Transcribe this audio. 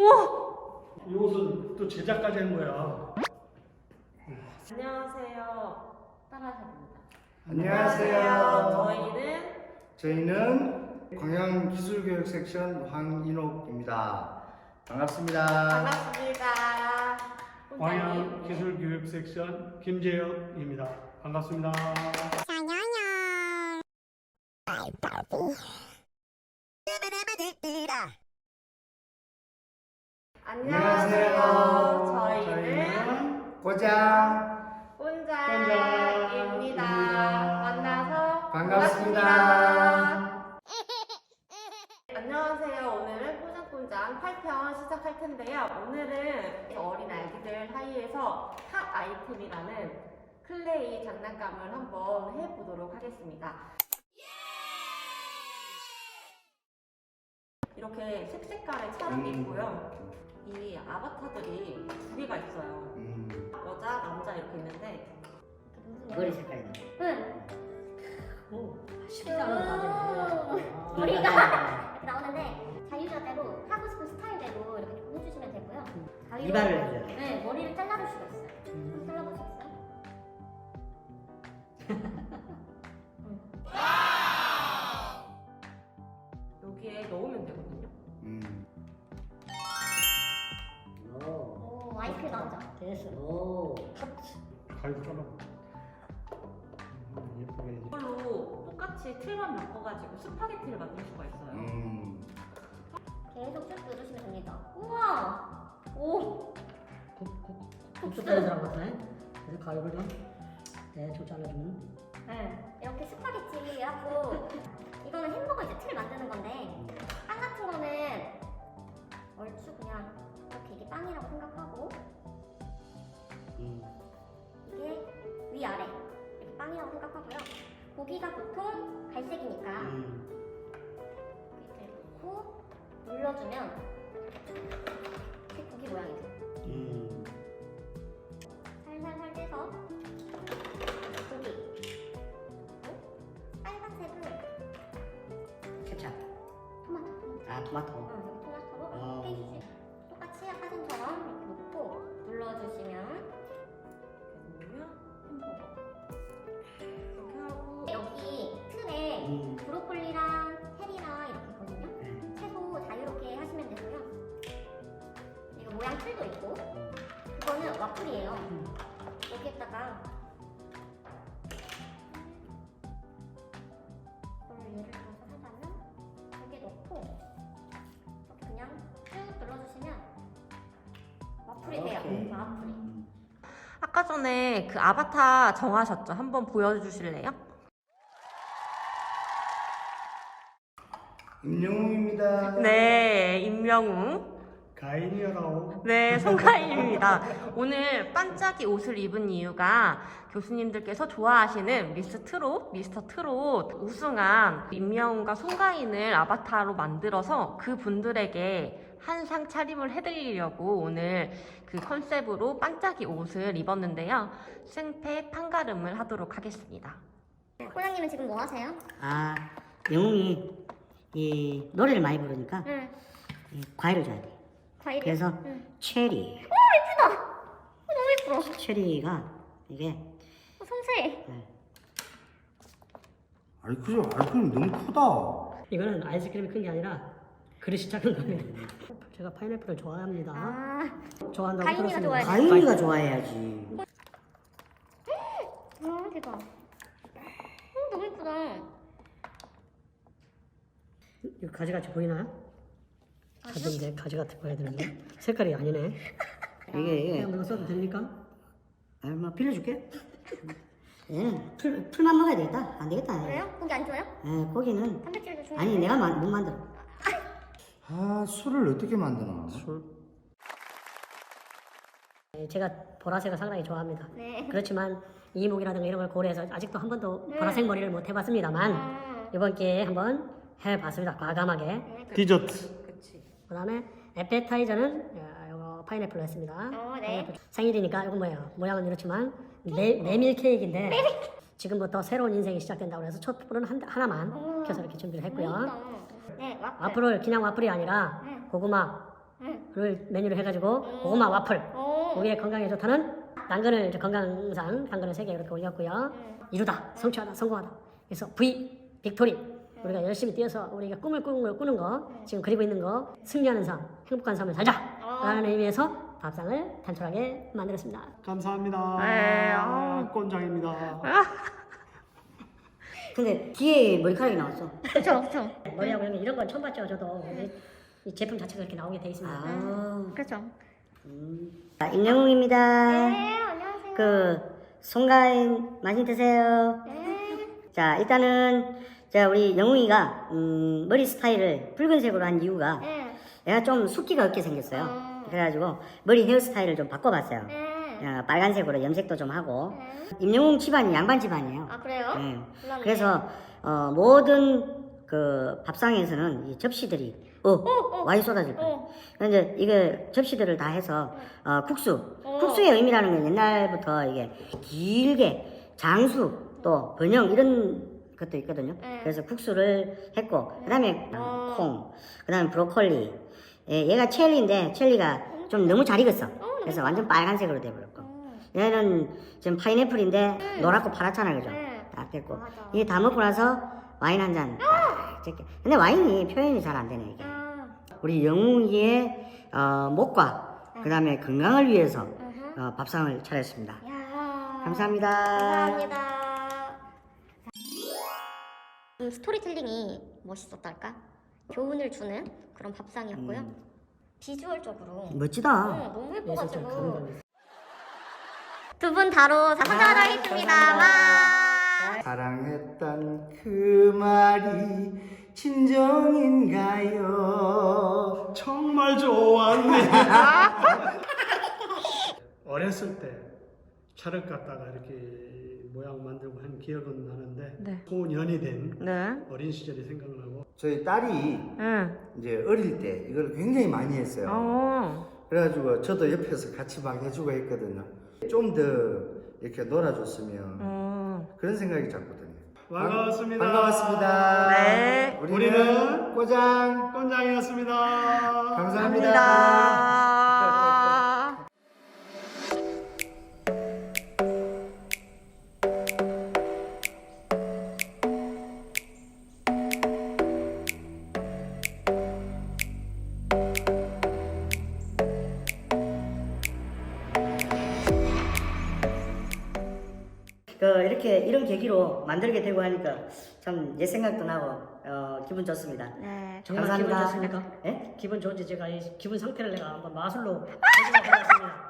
우와! 이 옷은 또 제작까지 한 거야. 안녕하세요. 따라하셔봅니다. 안녕하세요. 저희는 저희는 광양기술교육 섹션 황인옥입니다. 반갑습니다. 반갑습니다. 광양. 기술 교육 섹션 김재혁입니다. 반갑습니다. 안녕하세요. 저희는 고장 꼰장입니다. 꼰장입니다. 만나서 반갑습니다. 안녕하세요. 오늘은 꼰장꼰장 8편 시작할 텐데요. 오늘은 어린 아기들 사이에서 핫 아이템이라는 클레이 장난감을 한번 해보도록 하겠습니다. 이렇게 색색깔의 차림이 있고요. 이 아바타들이 두 개가 있어요. 음, 여자, 남자 이렇게 있는데 머리 색깔이네. 응. 오, 식상한 거네. 머리가 이렇게 나오는데 자유자대로 하고 싶은 스타일대로 이렇게 해주시면 되고요. 가위로- 이발을 해줘야 돼. 네, 오, 아이스크림 나오죠? 됐어. 오, 가위로 잘라. 음, 예쁘게. 이걸로 똑같이 틀만 바꿔가지고 스파게티를 만들 수가 있어요. 음. 계속 쭉 누르시면 됩니다. 우와! 오! 국수 따는 사람 같아. 그래서 가위를 좀 대충 잘라주면. 네, 이렇게 스파게티 해갖고 이거는 햄버거 이제 틀 만드는 건데 빵 같은 거는 얼추 그냥 케찹. 토마토 토마토 아, 토마토. 어, 토마토로 어. 빼주세요. 똑같이 전처럼 이렇게 놓고 눌러주시면 여기 틀에 음. 브로콜리랑 헬이랑 이렇게 있거든요. 네. 채소 자유롭게 하시면 되고요. 이거 모양 틀도 있고 그거는 와플이에요. 여기에다가 와플이 돼요. 오케이. 와플이. 아까 전에 그 아바타 정하셨죠? 한번 보여주실래요? 임영웅입니다. 네, 임명웅. 가인이라고. 네, 송가인입니다. 오늘 반짝이 옷을 입은 이유가 교수님들께서 좋아하시는 미스 트롯, 미스터 트롯 우승한 임명웅과 송가인을 아바타로 만들어서 그 분들에게 한상 차림을 해드리려고 오늘 그 컨셉으로 반짝이 옷을 입었는데요. 생패 판가름을 하도록 하겠습니다. 호랑님은 지금 뭐 하세요? 아, 영웅이 이 노래를 많이 부르니까 응. 이 과일을 줘야 돼. 과일이. 그래서 응. 체리. 어, 너무 예뻐. 체리가 이게 어, 섬세해. 네. 아이크림, 아이크림 너무 크다. 이거는 아이스크림이 큰 게 아니라 그릇이 작은 겁니다. 제가 파인애플을 좋아합니다. 아, 좋아한다고 가인이가 들었습니다. 좋아해요. 가인이가 좋아해야지. 와 대박. 어, 너무 예쁘다. 이거 가지같이 보이나요? 가지인데 가지같이 보여야 되는데 색깔이 아니네. 이게 이게 그냥 넣어 써도 됩니까? 얼마 빌려줄게. 얘는 풀 풀만 먹어야 되겠다. 안 되겠다. 그래요? 고기 안 줘요? 예, 고기는 단백질도 중요해. 아니 내가 만, 못 만들어. 아, 술을 어떻게 만드나? 술. 네, 제가 보라색을 상당히 좋아합니다. 네. 그렇지만 이목이라든가 이런 걸 고려해서 아직도 한 번도 네. 보라색 머리를 못 해봤습니다만 아, 이번 기회에 한번 해봤습니다. 과감하게. 네, 그- 디저트. 그치. 그 다음에 에페타이저는 어, 이거 파인애플로 했습니다. 어, 네. 파인애플. 생일이니까 이거 뭐예요? 모양은 이렇지만 메, 메밀 케이크인데 지금부터 새로운 인생이 시작된다고 해서 촛불은 한, 하나만 어, 켜서 이렇게 준비를 했고요. 네, 와플. 와플을 그냥 와플이 아니라 네. 고구마, 네. 와플을 메뉴로 해가지고 고구마 와플 오. 고기에 건강에 좋다는 당근을 이제 건강상 당근을 3개 이렇게 올렸고요. 이루다, 성취하다, 성공하다. 그래서 V, 빅토리. 우리가 열심히 뛰어서 우리가 꿈을 꾸는, 꾸는 거, 지금 그리고 있는 거, 승리하는 삶, 행복한 삶을 살자! 라는 의미에서 밥상을 단촐하게 만들었습니다. 감사합니다. 네, 아. 꼰장입니다. 근데 뒤에 머리카락이 나왔어. 그쵸, 그쵸. 머리하고 이런, 이런 건 처음 봤죠, 저도. 이, 이 제품 자체가 이렇게 나오게 돼 있습니다. 아. 그쵸. 자, 임영웅입니다. 네, 안녕하세요. 그 송가인 많이 드세요. 네. 자, 일단은 자 우리 영웅이가 음, 머리 스타일을 붉은색으로 한 이유가 네. 얘가 좀 숫기가 없게 생겼어요. 어. 그래가지고 머리 헤어스타일을 좀 바꿔봤어요. 네. 어, 빨간색으로 염색도 좀 하고 네. 임영웅 집안이 양반 집안이에요. 아, 그래요? 예. 몰랐네. 그래서 어, 모든 그 밥상에서는 이 접시들이 어, 와이 쏟아질 거예요. 어. 이제 이게 접시들을 다 해서 어, 국수 어. 국수의 의미라는 건 옛날부터 이게 길게 장수 또 번영 이런 것도 있거든요. 네. 그래서 국수를 했고 그다음에 어. 콩, 그다음에 브로콜리. 예, 얘가 첼리인데 첼리가 좀 너무 잘 익었어. 그래서 완전 빨간색으로 돼버렸고. 어. 얘는 지금 파인애플인데 노랗고 파랗잖아요, 그죠? 네. 딱 됐고 맞아. 이게 다 먹고 나서 와인 한 잔. 딱 이렇게. 근데 와인이 표현이 잘 안 되네 이게. 아. 우리 영웅이의 어, 목과 그다음에 건강을 위해서. 어, 밥상을 차렸습니다. 야. 감사합니다. 감사합니다. 음, 스토리텔링이 멋있었달까? 교훈을 주는 그런 밥상이었고요. 음. 비주얼적으로 멋지다. 어, 너무 예뻐가지고 두 분 다로 자 선정하도록 하겠습니다. 와. 사랑했던 그 말이 진정인가요? 정말 좋았네. 어렸을 때 찰흙 갖다가 이렇게 모양 만들고 한 기억은 나는데 네. 소년이 된 네. 어린 시절이 생각나고 저희 딸이 응. 이제 어릴 때 이걸 굉장히 많이 했어요. 어. 그래가지고 저도 옆에서 같이 막 해주고 했거든요. 좀 더 이렇게 놀아줬으면 어. 그런 생각이 자꾸 드네요. 반가웠습니다. 반가웠습니다. 네. 우리는, 우리는 꼬장 꼰장이었습니다. 감사합니다. 감사합니다. 그 이렇게 이런 계기로 만들게 되고 하니까 참 옛 생각도 나고 어, 기분 좋습니다. 네. 정말 감사합니다. 기분 좋습니까? 예? 기분 좋은지 제가 이 기분 상태를 내가 한번 마술로 해보도록 하겠습니다.